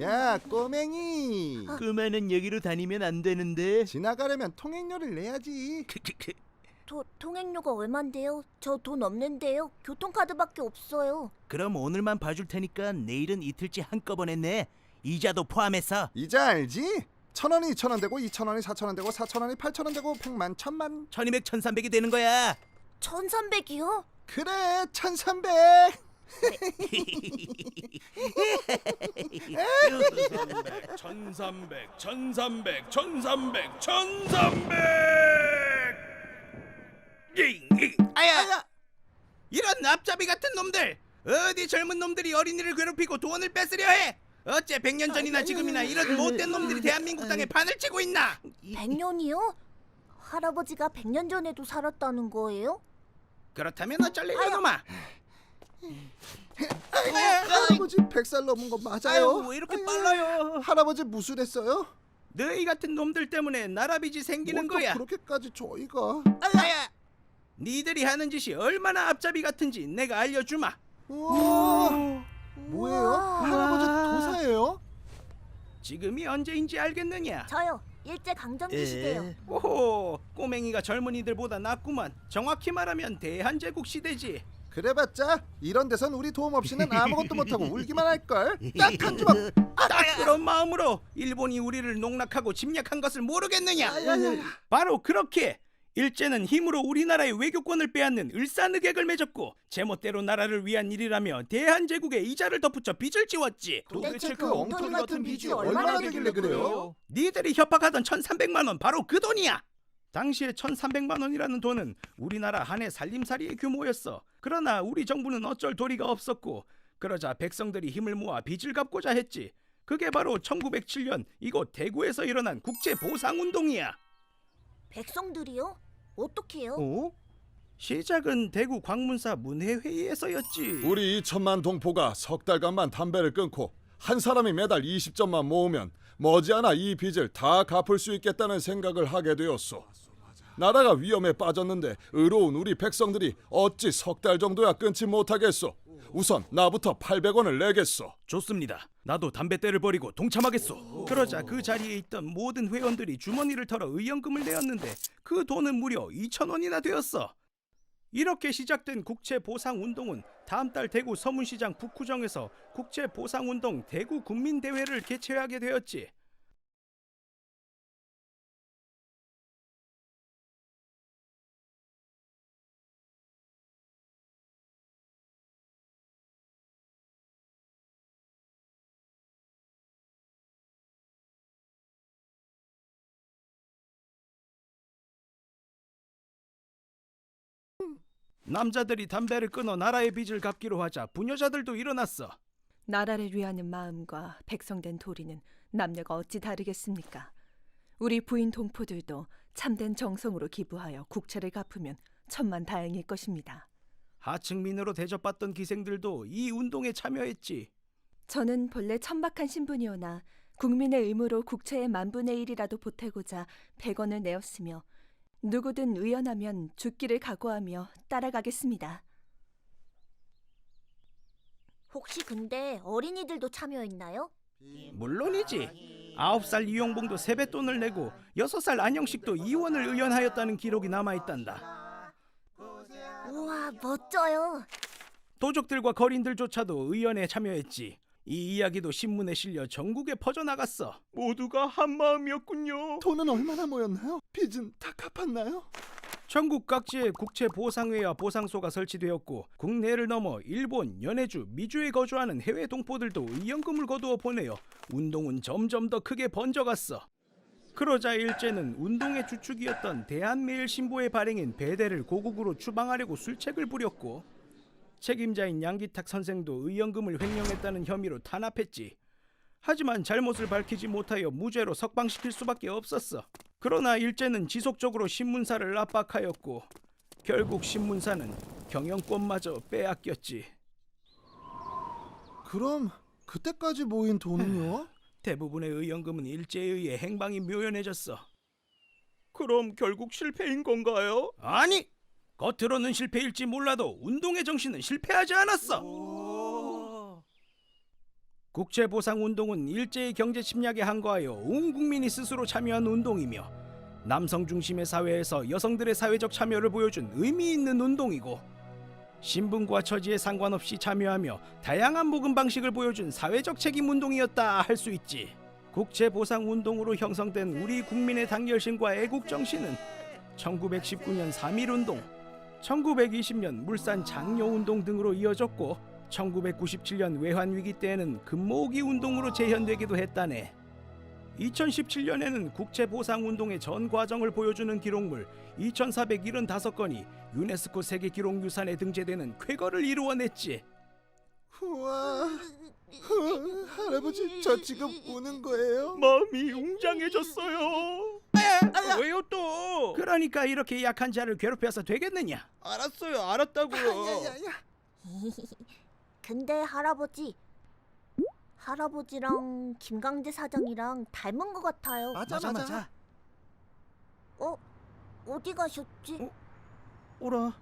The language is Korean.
야 꼬맹이 그 많은 여기로 다니면 안 되는데. 지나가려면 통행료를 내야지 도, 통행료가 얼만데요? 저 돈 없는데요. 교통카드밖에 없어요. 그럼 오늘만 봐줄 테니까 내일은 이틀째 한꺼번에 내. 이자도 포함해서. 이자 알지? 천 원이 이천 원 되고 이천 원이 사천 원 되고 사천 원이 팔천 원 되고 백만 천만 1200, 1300이 되는 거야. 1300이요? 그래 천삼백 천삼백, 천삼백, 천삼백, 천삼백. 아야! 이런 납잡이 같은 놈들! 어디 젊은 놈들이 어린이를 괴롭히고 돈을 뺏으려 해! 어째 100년 전이나 지금이나 이런 못된 놈들이 대한민국 땅에 판을 치고 있나? 100년이요? 할아버지가 100년 전에도 살았다는 거예요? 그렇다면 어쩔래 이놈아? 할아버지 백살 넘은 거 맞아요? 아유 왜 이렇게 빨라요? 할아버지 무술했어요? 너희 같은 놈들 때문에 나라빚이 생기는 뭐또 거야. 그렇게까지 저희가 아야! 니들이 하는 짓이 얼마나 앞잡이 같은지 내가 알려주마. 우와 뭐예요? 우와. 할아버지 도사예요? 지금이 언제인지 알겠느냐? 저요. 일제 강점기 시대요. 오호, 꼬맹이가 젊은이들보다 낫구만. 정확히 말하면 대한제국 시대지. 그래봤자 이런 데선 우리 도움 없이는 아무것도 못하고 울기만 할걸 딱 한 주먹 딱 그런 마음으로 일본이 우리를 농락하고 침략한 것을 모르겠느냐? 바로 그렇게 일제는 힘으로 우리나라의 외교권을 빼앗는 을사늑약을 맺었고 제멋대로 나라를 위한 일이라며 대한제국에 이자를 덧붙여 빚을 지웠지. 도대체 그 엉터리 같은 빚이 얼마나 되길래 그래요? 니들이 협박하던 1,300만 원 바로 그 돈이야. 당시에 1,300만 원이라는 돈은 우리나라 한해 살림살이의 규모였어. 그러나 우리 정부는 어쩔 도리가 없었고 그러자 백성들이 힘을 모아 빚을 갚고자 했지. 그게 바로 1907년 이곳 대구에서 일어난 국제 보상 운동이야. 백성들이요? 어떻게요? 어? 시작은 대구 광문사 문회회의에서였지. 우리 2천만 동포가 석 달간만 담배를 끊고 한 사람이 매달 20점만 모으면 머지않아 이 빚을 다 갚을 수 있겠다는 생각을 하게 되었소. 나라가 위험에 빠졌는데 의로운 우리 백성들이 어찌 석 달 정도야 끊지 못하겠소. 우선 나부터 800원을 내겠소. 좋습니다. 나도 담배떼를 버리고 동참하겠소. 그러자 그 자리에 있던 모든 회원들이 주머니를 털어 의연금을 내었는데 그 돈은 무려 2천 원이나 되었어. 이렇게 시작된 국제 보상 운동은 다음 달 대구 서문시장 북구정에서 국제 보상 운동 대구 국민 대회를 개최하게 되었지. 남자들이 담배를 끊어 나라의 빚을 갚기로 하자 부녀자들도 일어났어. 나라를 위하는 마음과 백성된 도리는 남녀가 어찌 다르겠습니까? 우리 부인 동포들도 참된 정성으로 기부하여 국채를 갚으면 천만 다행일 것입니다. 하층민으로 대접받던 기생들도 이 운동에 참여했지. 저는 본래 천박한 신분이오나 국민의 의무로 국채의 만 분의 일이라도 보태고자 100원을 내었으며 누구든 의연하면 죽기를 각오하며 따라가겠습니다. 혹시 근데 어린이들도 참여했나요? 물론이지. 아홉 살 이용봉도 세뱃돈을 내고 여섯 살 안영식도 이원을 의연하였다는 기록이 남아 있단다. 우와, 멋져요. 도적들과 거린들조차도 의연에 참여했지. 이 이야기도 신문에 실려 전국에 퍼져나갔어. 모두가 한 마음이었군요. 돈은 얼마나 모였나요? 빚은 다 갚았나요? 전국 각지에 국채 보상회와 보상소가 설치되었고 국내를 넘어 일본, 연해주, 미주에 거주하는 해외 동포들도 의연금을 거두어 보내어 운동은 점점 더 크게 번져갔어. 그러자 일제는 운동의 주축이었던 대한매일신보의 발행인 배대를 고국으로 추방하려고 술책을 부렸고 책임자인 양기탁 선생도 의연금을 횡령했다는 혐의로 탄압했지. 하지만 잘못을 밝히지 못하여 무죄로 석방시킬 수밖에 없었어. 그러나 일제는 지속적으로 신문사를 압박하였고 결국 신문사는 경영권마저 빼앗겼지. 그럼 그때까지 모인 돈은요? 대부분의 의연금은 일제에 의해 행방이 묘연해졌어. 그럼 결국 실패인 건가요? 아니, 겉으로는 실패일지 몰라도 운동의 정신은 실패하지 않았어. 국채보상 운동은 일제의 경제 침략에 항거하여 온 국민이 스스로 참여한 운동이며 남성 중심의 사회에서 여성들의 사회적 참여를 보여준 의미 있는 운동이고 신분과 처지에 상관없이 참여하며 다양한 모금 방식을 보여준 사회적 책임 운동이었다 할 수 있지. 국채보상 운동으로 형성된 우리 국민의 당열심과 애국 정신은 1919년 3.1 운동, 1920년 물산 장려 운동 등으로 이어졌고 1997년 외환 위기 때에는 금모으기 운동으로 재현되기도 했다네. 2017년에는 국채 보상 운동의 전 과정을 보여주는 기록물 2,475건이 유네스코 세계 기록 유산에 등재되는 쾌거를 이루어냈지. 우와. 후, 할아버지 저 지금 우는 거예요? 마음이 웅장해졌어요. 왜요 또? 그러니까 이렇게 약한 자를 괴롭혀서 되겠느냐? 알았어요. 알았다고요. 야야야. 근데 할아버지 할아버지랑 김강재 사장이랑 닮은 것 같아요. 맞아 맞아. 어? 어디 가셨지? 오라